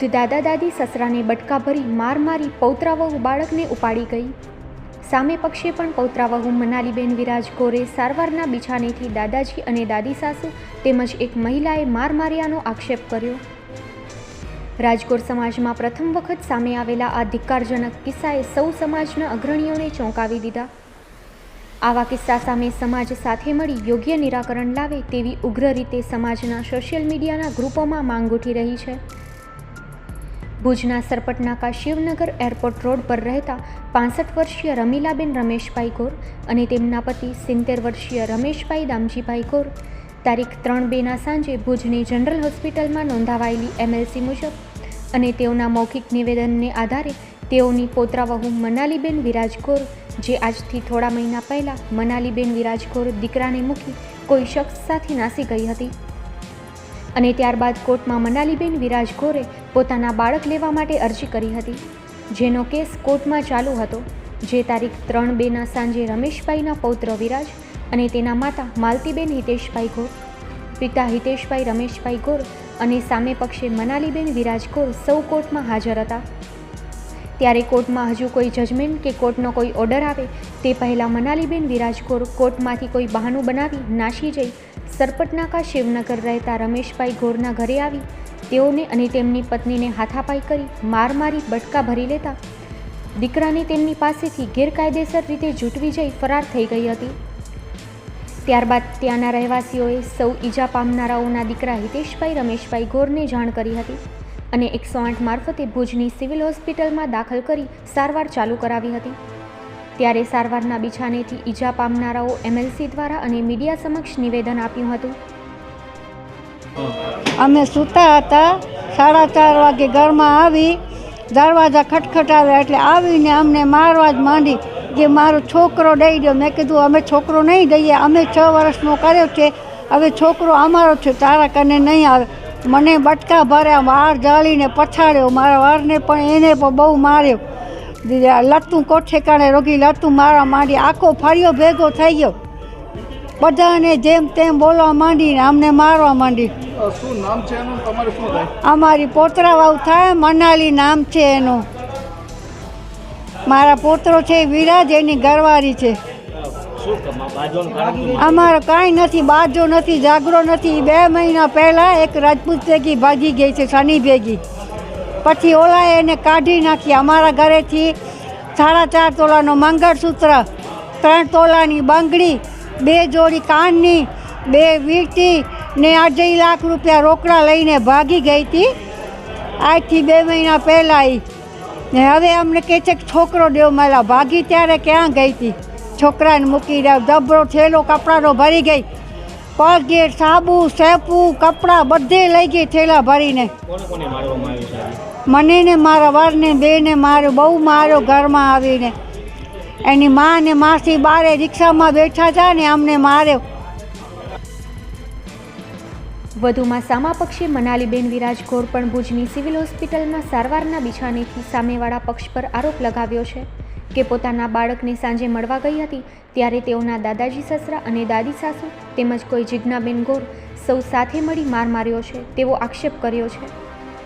વૃદ્ધ દાદા દાદી સસરાને બટકા ભરી માર મારી પૌત્રાવહુ બાળકને ઉપાડી ગઈ. સામે પક્ષે પણ પૌત્રાવહુ મનાલીબેન વિરાજ ગોરે સારવારના બિછાનેથી દાદાજી અને દાદી સાસુ તેમજ એક મહિલાએ માર માર્યાનો આક્ષેપ કર્યો. રાજકોટ સમાજમાં પ્રથમ વખત સામે આવેલા આ ધિક્કારજનક કિસ્સાએ સૌ સમાજના અગ્રણીઓને ચોંકાવી દીધા. આવા કિસ્સા સામે સમાજ સાથે મળી યોગ્ય નિરાકરણ લાવે તેવી ઉગ્ર રીતે સમાજના સોશિયલ મીડિયાના ગ્રુપોમાં માંગ ઉઠી રહી છે. ભુજના સરપટનાકા શિવનગર એરપોર્ટ રોડ પર રહેતા પાસઠ વર્ષીય રમીલાબેન રમેશભાઈ ગોર અને તેમના પતિ સિત્તેર વર્ષીય રમેશભાઈ દામજીભાઈ ગોર તારીખ ત્રણ બેના સાંજે ભુજની જનરલ હોસ્પિટલમાં નોંધાવાયેલી એમએલસી મુજબ અને તેઓના મૌખિક નિવેદનને આધારે તેઓની પોતરાવહુ મનાલીબેન વિરાજ ગોર, જે આજથી થોડા મહિના પહેલાં મનાલીબેન વિરાજગોર દીકરાને મૂકી કોઈ શખ્સ સાથે નાસી ગઈ હતી. અને ત્યારબાદ કોર્ટમાં મનાલીબેન વિરાજ ગોરે પોતાના બાળક લેવા માટે અરજી કરી હતી. જેનો કેસ કોર્ટમાં ચાલુ હતો, જે તારીખ ત્રણ બેના સાંજે રમેશભાઈના પૌત્ર વિરાજ અને તેના માતા માલતીબેન હિતેશભાઈ ગોર, પિતા હિતેશભાઈ રમેશભાઈ ગોર અને સામે પક્ષે મનાલીબેન વિરાજ ગોર સૌ કોર્ટમાં હાજર હતા. ત્યારે કોર્ટમાં હજુ કોઈ જજમેન્ટ કે કોર્ટનો કોઈ ઓર્ડર આવે, તે પહેલાં મનાલીબેન વિરાજ ગોર કોર્ટમાંથી કોઈ બહાનું બનાવી નાસી જઈ, સરપટનાકા શિવનગર રહેતા રમેશભાઈ ગોરના ઘરે આવી તેઓને અને તેમની પત્નીને હાથાપાઈ કરી માર મારી બટકા ભરી લેતા. દીકરાને તેમની પાસેથી ગેરકાયદેસર રીતે જૂટવી જઈ ફરાર થઈ ગઈ હતી. ત્યારબાદ ત્યાંના રહેવાસીઓએ સૌ ઈજા પામનારાઓના દીકરા હિતેશભાઈ, રમેશભાઈ ગોરને જાણ કરી હતી અને એકસો આઠ મારફતે ભુજની સિવિલ હોસ્પિટલમાં દાખલ કરી સારવાર ચાલુ કરાવી હતી. ત્યારે સારવારના બિછાનેથી ઈજા પામનારાઓ એમએલસી દ્વારા અને મીડિયા સમક્ષ નિવેદન આપ્યું હતું. અમે સૂતા હતા, સાડા ચાર વાગે ઘરમાં આવી, દરવાજા ખટખટાવ્યા એટલે આવીને અમને મારવા જ માંડી કે મારો છોકરો દઈ દો મેં કીધું, અમે છોકરો નહીં દઈએ, અમે છ વર્ષનો કર્યો છે, હવે છોકરો અમારો છે, તારા કને નહીં આવે. મને બટકા ભર્યા, વાળ જાળીને પછાડ્યો, મારા વારને પણ એને પણ બહુ માર્યો. લતું કોઠે કાણે રોગી લતું મારા માંડી, આખો ફર્યો ભેગો થઈ ગયો. બધાને જેમ તેમ બોલવા માંડીને અમને મારવા માંડી. અ, શું નામ છે એનું? તમારે શું થાય? અમારી મનાલી નામ છે એનું. મારા પોતરો છે વિરાજ એની ઘરવાળી છે. અમારો કાંઈ નથી બાજો નથી જાગરો નથી. બે મહિના પહેલાં એક રાજપૂત ભેગી ભાગી ગઈ છે શનિ ભેગી પછી ઓલાએ એને કાઢી નાખી. અમારા ઘરેથી સાડા ચાર તોલાનો મંગળસૂત્ર ત્રણ તોલાની બંગડી બે જોડી કાનની બે વીંટી ને અઢી લાખ રૂપિયા રોકડા લઈને ભાગી ગઈ હતી. આજથી બે મહિના પહેલાં ને હવે અમને કહે છે કે છોકરો દેવ માલા ભાગી ત્યારે ક્યાં ગઈ હતી? છોકરાને મૂકી દે ધબરો થેલો કપડાનો ભરી ગઈ. કોલગેટ સાબુ સેપુ કપડાં બધે લઈ ગઈ થેલા ભરીને. મને ને મારા વરને બેને માર્યો બહુ માર્યો ઘરમાં આવીને. એની મા અને માસી બારે રિક્ષામાં બેઠા હતા ને અમને માર્યો વધુમાં સામા પક્ષે મનાલીબેન વિરાજ ગોર પણ ભુજની સિવિલ હોસ્પિટલમાં સારવારના બિછાનેથી સામેવાળા પક્ષ પર આરોપ લગાવ્યો છે કે પોતાના બાળકને સાંજે મળવા ગઈ હતી ત્યારે તેઓના દાદાજી સસરા અને દાદી સાસુ તેમજ કોઈ જિજ્ઞાબેન ગોર સૌ સાથે મળી માર માર્યો છે તેવો આક્ષેપ કર્યો છે.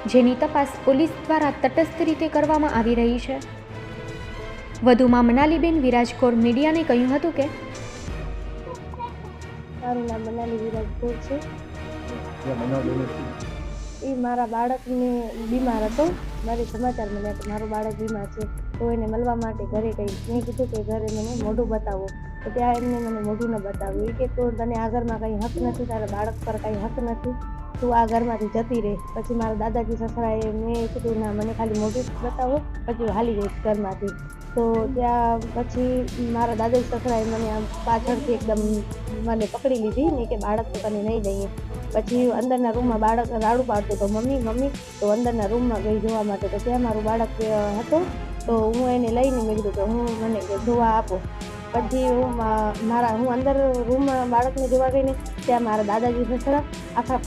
જેની તપાસ પોલીસ દ્વારા તટસ્થ રીતે કરવામાં આવી રહી છે. વધુમાં મનાલીબેન વિરાજ ગોર મીડિયાને કહ્યું હતું કે મારું નામ મનાલી વિરાજકોર છે. એ મારા બાળકને બીમાર હતો. મારે સમાચાર મળ્યા કે મારું બાળક બીમાર છે. તો એને મળવા માટે ઘરે ગઈ મેં કીધું કે ઘરે મને મોઢું બતાવો. તો ત્યાં એમને મને મોઢું ન બતાવ્યું. એ કે તો તને આ ઘરમાં કંઈ હક નથી તારા બાળક પર કંઈ હક નથી. તું આ ઘરમાંથી જતી રહે. પછી મારા દાદાજી સસરાએ મેં કીધું, ના, મને ખાલી મોઢું બતાવો. પછી હાલી ગઈ ઘરમાંથી. તો ત્યાં પછી મારા દાદાજી સસરાએ મને આમ પાછળથી એકદમ મને પકડી લીધી ને કે બાળક તો તને નહીં દઈએ. પછી અંદરના રૂમમાં બાળક રાડું પાડતો તો, મમ્મી મમ્મી. તો અંદરના રૂમમાં ગઈ જોવા માટે તો ત્યાં મારું બાળક હતો. તો હું એને લઈને મેં કીધું કે હું મને જોવા આપો. પછી હું મારા હું અંદર રૂમમાં બાળકને જોવા ગઈને ત્યાં મારા દાદાજી સસરા આખા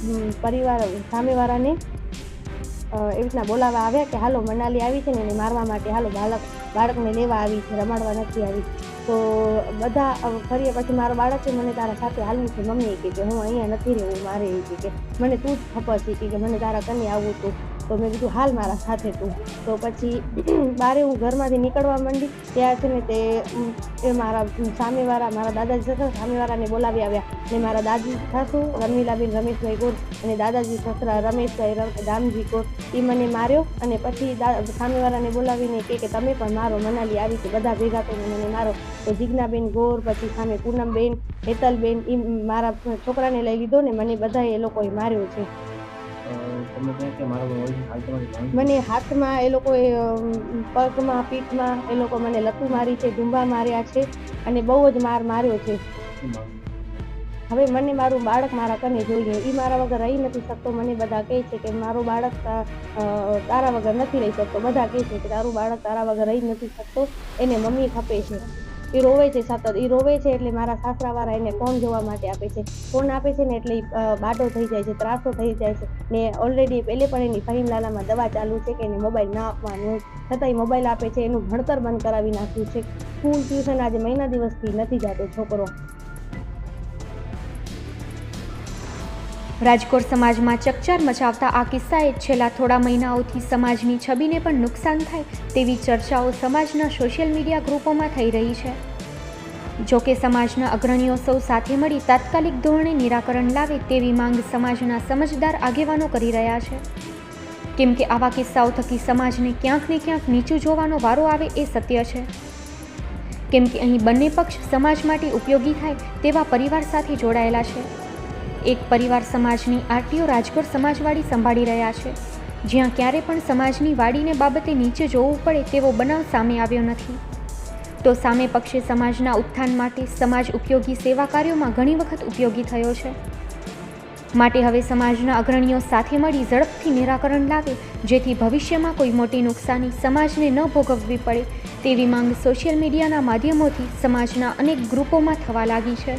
પરિવાર સામેવાળાને એવી રીતના બોલાવવા આવ્યા કે હાલો મનાલી આવી છે ને એને મારવા માટે હાલો બાળક બાળકને લેવા આવી છે, રમાડવા નથી આવી. તો બધા ફરી પછી મારો બાળક છે મને તારા સાથે હાલવું છે મમ્મી કે હું અહીંયા નથી રહેવું મારે એ કે મને તું જ ખબર છે કે મને તારા કને આવવું હતું તો મેં કીધું, હાલ મારા સાથે તું. તો પછી બારે હું ઘરમાંથી નીકળવા માંડી. ત્યાં છે ને તે એ મારા સામેવાળા, મારા દાદાજી સસરા સામેવાળાને બોલાવી આવ્યા. ને મારા દાદી સાસુ, રમીલાબેન, રમેશભાઈ ગોર અને દાદાજી સસરા, રમેશભાઈ રામજી ગોર એ મને માર્યો અને પછી સામેવાળાને બોલાવીને કહે કે તમે પણ મારો મનાલી આવી છે, બધા ભેગા કરીને મને મારો. તો જીજ્ઞાબેન ગોર, પછી સામે પૂનમબેન, હેતલબેન એ મારા છોકરાને લઈ લીધો ને મને બધા એ લોકોએ માર્યો છે. મારો મને હાથમાં એ લોકોએ પગમાં પીઠમાં એ લોકો મને લતું મારી છે ડુંબા માર્યા છે અને બહુ જ માર માર્યો છે. હવે મને મારું બાળક મારા કને જોઈએ. એ મારા વગર રહી નથી શકતો. મને બધા કહે છે કે મારું બાળક તારા વગર નથી રહી શકતો. બધા કહે છે કે તારું બાળક તારા વગર રહી નથી શકતો. એને મમ્મી ખપે છે. એ રોવે છે સતત. એ રોવે છે એટલે મારા સાસરાવાળા એને ફોન જોવા માટે આપે છે. ફોન આપે છે ને એટલે બાટો થઈ જાય છે, ત્રાસો થઈ જાય છે. ને ઓલરેડી પહેલે પણ એની ફહીમલાલામાં દવા ચાલુ છે કે એને મોબાઈલ ના આપવાનું. છતાંય મોબાઈલ આપે છે, એનું ભણતર બંધ કરાવી નાખ્યું છે. સ્કૂલ ટ્યુશન આજે મહિના દિવસથી નથી જતો છોકરો. રાજકોટ સમાજમાં ચકચાર મચાવતા આ કિસ્સાએ છેલ્લા થોડા મહિનાઓથી સમાજની છબીને પણ નુકસાન થાય તેવી ચર્ચાઓ સમાજના સોશિયલ મીડિયા ગ્રુપોમાં થઈ રહી છે. જો કે સમાજના અગ્રણીઓ સૌ સાથે મળી તાત્કાલિક ધોરણે નિરાકરણ લાવે તેવી માંગ સમાજના સમજદાર આગેવાનો કરી રહ્યા છે. કેમ કે આવા કિસ્સાઓ થકી સમાજને ક્યાંક ને ક્યાંક નીચું જોવાનો વારો આવે એ સત્ય છે. કેમ કે અહીં બંને પક્ષ સમાજ માટે ઉપયોગી થાય તેવા પરિવાર સાથે જોડાયેલા છે. એક પરિવાર સમાજની આરટીઓ રાજકોટ સમાજવાડી સંભાળી રહ્યા છે. જ્યાં ક્યારે પણ સમાજની વાડીને બાબતે નીચે જોવું પડે તેવો બનાવ સામે આવ્યો નથી. તો સામે પક્ષે સમાજના ઉત્થાન માટે સમાજ ઉપયોગી સેવા કાર્યોમાં ઘણી વખત ઉપયોગી થયો છે. માટે હવે સમાજના અગ્રણીઓ સાથે મળી ઝડપથી નિરાકરણ લાવે, જેથી ભવિષ્યમાં કોઈ મોટી નુકસાની સમાજને ન ભોગવવી પડે તેવી માંગ સોશિયલ મીડિયાના માધ્યમોથી સમાજના અનેક ગ્રુપોમાં થવા લાગી છે.